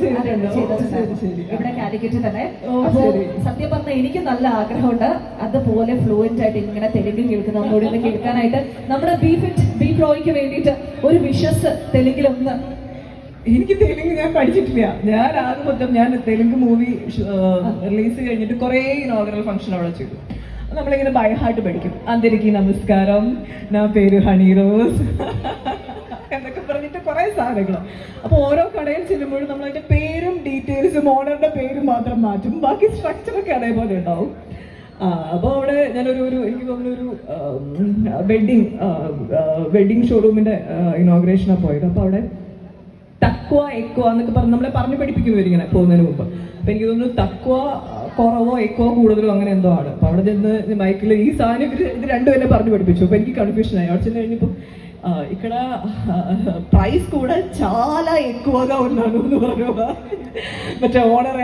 ചെയ്തിട്ടുണ്ടായിരുന്നു ഇവിടെ കാലിക്കറ്റ് തന്നെ. സത്യം പറഞ്ഞാൽ എനിക്ക് നല്ല ആഗ്രഹമുണ്ട്. അതുപോലെ ഫ്ലുവന്റ് ആയിട്ട് ഇങ്ങനെ തെലുങ്ക് കേൾക്കുന്ന ഒന്നുകൂടി ഇന്ന് കേൾക്കാനായിട്ട് നമ്മുടെ ബി ഫിറ്റ് ബി പ്രോയ്ക്ക് വേണ്ടിയിട്ട് ഒരു വിഷസ് തെലുങ്കിലൊന്ന്. എനിക്ക് തെലുങ്ക് ഞാൻ പഠിച്ചിട്ടില്ല. ഞാൻ ആദ്യം മൊത്തം ഞാൻ തെലുങ്ക് മൂവി റിലീസ് കഴിഞ്ഞിട്ട് കുറേ ഇനോഗ്രൽ ഫംഗ്ഷൻ അവിടെ ചെയ്തു. നമ്മളിങ്ങനെ ബൈ ഹാർട്ട് പഠിക്കും. അന്തരിക്ക് നമസ്കാരം. നാ പേര് ഹണി റോസ്. കുറേ സാധനങ്ങൾ. അപ്പോൾ ഓരോ കടയിൽ ചെല്ലുമ്പോഴും നമ്മൾ അതിന്റെ പേരും ഡീറ്റെയിൽസും ഓണറുടെ പേരും മാത്രം മാറ്റും. ബാക്കി സ്ട്രക്ചറൊക്കെ അതേപോലെ ഉണ്ടാവും. അപ്പോൾ അവിടെ ഞാനൊരു ഒരു എനിക്ക് തോന്നുന്നു ഒരു വെഡിങ് വെഡിങ് ഷോറൂമിന്റെ ഇനോഗ്രേഷനാണ് പോയത്. അപ്പോൾ അവിടെ തക്വ എക്വ എന്നൊക്കെ പറഞ്ഞ് നമ്മളെ പറഞ്ഞു പഠിപ്പിക്കും ഇങ്ങനെ പോകുന്നതിന് മുമ്പ്. അപ്പൊ എനിക്ക് തോന്നുന്നു തക്വ കുറവോ എക്കോ കൂടുതലോ അങ്ങനെ എന്തോ ആണ്. അപ്പോൾ അവിടെ ചെന്ന് മൈക്കിൽ ഈ സാധനം ഇവർ ഇത് രണ്ടുപേരെ പറഞ്ഞു പഠിപ്പിച്ചു. അപ്പോൾ എനിക്ക് കൺഫ്യൂഷൻ ആയി. അവിടെ ചെന്ന് കഴിഞ്ഞപ്പോ ఆ, ఇక్కడ ప్రైస్ కూడా చాలా ఎక్కువగా ఉన్నాను. But owner